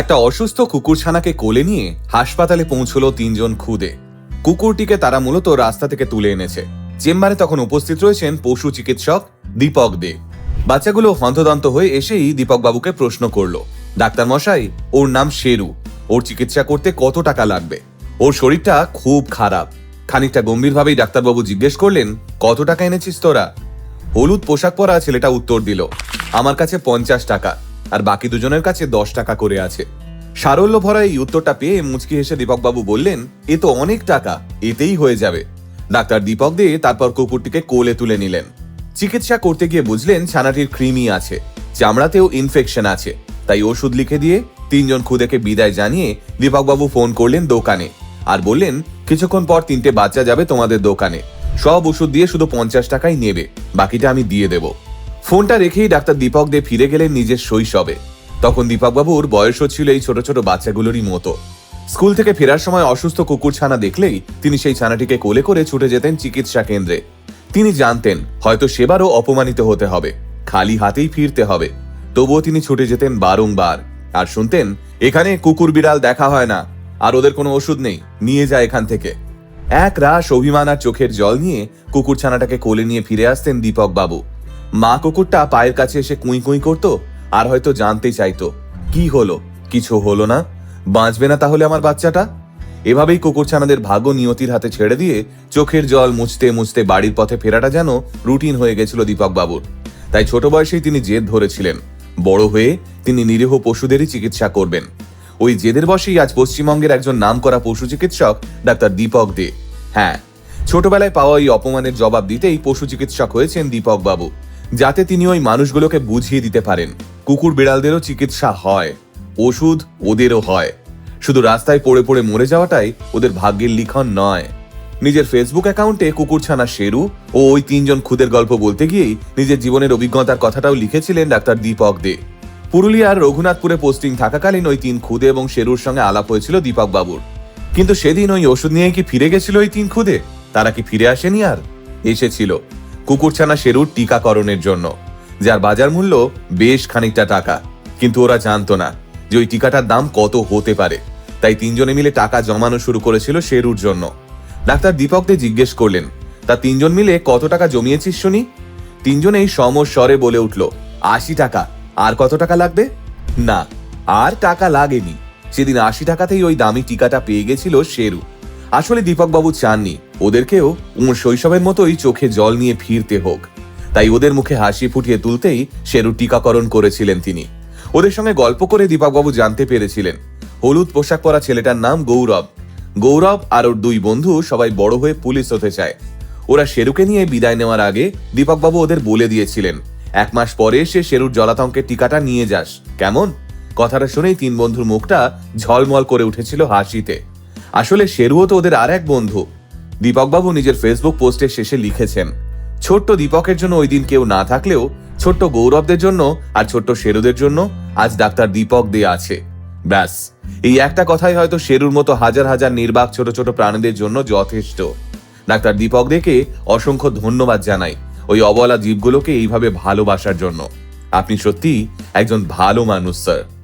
একটা অসুস্থ কুকুরছানাকে কোলে নিয়ে হাসপাতালে পৌঁছলো তিনজন খুদে। কুকুরটিকে তারা মূলত রাস্তা থেকে তুলে এনেছে। চেম্বারে তখন উপস্থিত রয়েছেন পশু চিকিৎসক দীপক দে। বাচ্চাগুলো হন্তদন্ত হয়ে এসেই দীপক বাবুকে প্রশ্ন করল। ডাক্তার মশাই ওর নাম শেরু। ওর চিকিৎসা করতে কত টাকা লাগবে? ওর শরীরটা খুব খারাপ। খানিকটা গম্ভীরভাবেই ডাক্তারবাবু জিজ্ঞেস করলেন, কত টাকা এনেছিস তোরা? হলুদ পোশাক পরা ছেলেটা উত্তর দিল, আমার কাছে পঞ্চাশ টাকা। আর বাকি দুজনের কাছে দশ টাকা করে আছে। সারল্য ভরা এই উত্তরটা পেয়ে মুচকি হেসে দীপকবাবু বললেন, এ তো অনেক টাকা, এতেই হয়ে যাবে। ডাক্তার দীপক দে তারপর কুকুরটিকে কোলে তুলে নিলেন। চিকিৎসা করতে গিয়ে বুঝলেন ছানাটির কৃমি আছে, চামড়াতেও ইনফেকশন আছে। তাই ওষুধ লিখে দিয়ে তিনজন খুদেকে বিদায় জানিয়ে দীপকবাবু ফোন করলেন দোকানে আর বললেন, কিছুক্ষণ পর তিনটে বাচ্চা যাবে তোমাদের দোকানে। সব ওষুধ দিয়ে শুধু পঞ্চাশ টাকাই নেবে, বাকিটা আমি দিয়ে দেব। ফোনটা রেখেই ডাক্তার দীপক দে ফিরে গেলেন নিজের শৈশবে। তখন দীপকবাবুর বয়সও ছিল এই ছোট ছোট বাচ্চাগুলোরই মতো। স্কুল থেকে ফেরার সময় অসুস্থ কুকুর ছানা দেখলেই তিনি সেই ছানাটিকে কোলে করে ছুটে যেতেন চিকিৎসা কেন্দ্রে। তিনি জানতেন, হয়তো সেবারও অপমানিত হতে হবে, খালি হাতেই ফিরতে হবে। তবুও তিনি ছুটে যেতেন বারংবার। আর শুনতেন, এখানে কুকুর বিড়াল দেখা হয় না, আর ওদের কোনো ওষুধ নেই, নিয়ে যায় এখান থেকে। এক রাস অভিমান আর চোখের জল নিয়ে কুকুর ছানাটাকে কোলে নিয়ে ফিরে আসতেন দীপক বাবু মা কুকুরটা পায়ের কাছে এসে কুঁই কুঁই করতো আর হয়তো জানতে চাইতো, কি হলো? কিছু হলো না? বাঁচবে না তাহলে আমার বাচ্চাটা? এভাবেই কুকুরছানাদের ভাগ্য নিয়তির হাতে ছেড়ে দিয়ে চোখের জল মুছতে মুছতে বাড়ির পথে ফেরাটা যেন রুটিন হয়ে গেছিল দীপক বাবুর তাই ছোট বয়সেই তিনি জেদ ধরেছিলেন। বড় হয়ে তিনি নিরীহ পশুদেরই চিকিৎসা করবেন। ওই জেদের বসেই আজ পশ্চিমবঙ্গের একজন নামকরা পশু চিকিৎসক ডাক্তার দীপক দে। হ্যাঁ ছোটবেলায় পাওয়া এই অপমানের জবাব দিতেই পশু চিকিৎসক হয়েছেন দীপক বাবু যাতে তিনি ওই মানুষগুলোকে বুঝিয়ে দিতে পারেন। কুকুর বিড়ালদেরও চিকিৎসা হয়, ওষুধ ওদেরও হয়। শুধু রাস্তায় পড়ে পড়ে মরে যাওয়াটাই ওদের ভাগ্যের লিখন নয়। নিজের ফেসবুক অ্যাকাউন্টে কুকুরছানা শেরু ও ওই তিনজন খুদের গল্প বলতে গিয়েই নিজের জীবনের অভিজ্ঞতার কথাটাও লিখেছিলেন ডাক্তার দীপক দে। পুরুলিয়ার রঘুনাথপুরে পোস্টিং থাকাকালীন ওই তিন খুদে এবং শেরুর সঙ্গে আলাপ হয়েছিল দীপক বাবুর। কিন্তু সেদিন ওই ওষুধ নিয়ে কি ফিরে গেছিল ওই তিন খুদে? তারা কি ফিরে আসেনি আর? এসেছিল। কুকুরছানা শেরুর টিকাকরণের জন্য, যার বাজার মূল্য বেশ খানিকটা টাকা। কিন্তু ওরা জানতো না যে ওই টিকাটার দাম কত হতে পারে। তাই তিনজনে মিলে টাকা জমানো শুরু করেছিল শেরুর জন্য। ডাক্তার দীপককে জিজ্ঞেস করলেন, তা তিনজন মিলে কত টাকা জমিয়েছিস শুনি? তিনজনেই সমস্বরে বলে উঠল, আশি টাকা। আর কত টাকা লাগবে? না, আর টাকা লাগেনি। সেদিন আশি টাকাতেই ওই দামি টিকাটা পেয়ে গেছিল শেরু আসলে দীপকবাবু চাননি। ওদেরকেও ওর শৈশবের মতোই চোখে জল নিয়ে ফিরতে হোক। তাই ওদের মুখে হাসি ফুটিয়ে তুলতেই শেরু টিকাকরণ করেছিলেন তিনি। ওদের সঙ্গে গল্প করে দীপকবাবু জানতে পেরেছিলেন। হলুদ পোশাক পরা ছেলেটার নাম গৌরব। গৌরব আর ওর দুই বন্ধু সবাই বড় হয়ে পুলিশ হতে চায়। ওরা শেরুকে নিয়ে বিদায় নেওয়ার আগে দীপকবাবু ওদের বলে দিয়েছিলেন, এক মাস পরে সে শেরুর জলাতঙ্কের টিকাটা নিয়ে যাস। কেমন? কথাটা শুনেই তিন বন্ধুর মুখটা ঝলমল করে উঠেছিল হাসিতে। আসলে শেরুও তো ওদের আর এক বন্ধু। দীপকবাবু নিজের ফেসবুক পোস্টের শেষে লিখেছেন, ছোট্ট দীপকের জন্য ওই দিন কেউ না থাকলেও, ছোট্ট গৌরবদের জন্য আর ছোট্ট শেরুদের জন্য আজ ডাক্তার দীপক দে আছে। ব্যাস, এই একটা কথাই হয়তো শেরুর মতো হাজার হাজার নির্বাক ছোট ছোট প্রাণীদের জন্য যথেষ্ট। ডাক্তার দীপক দেকে অসংখ্য ধন্যবাদ জানাই ওই অবলা জীবগুলোকে এইভাবে ভালোবাসার জন্য। আপনি সত্যি একজন ভালো মানুষ, স্যার।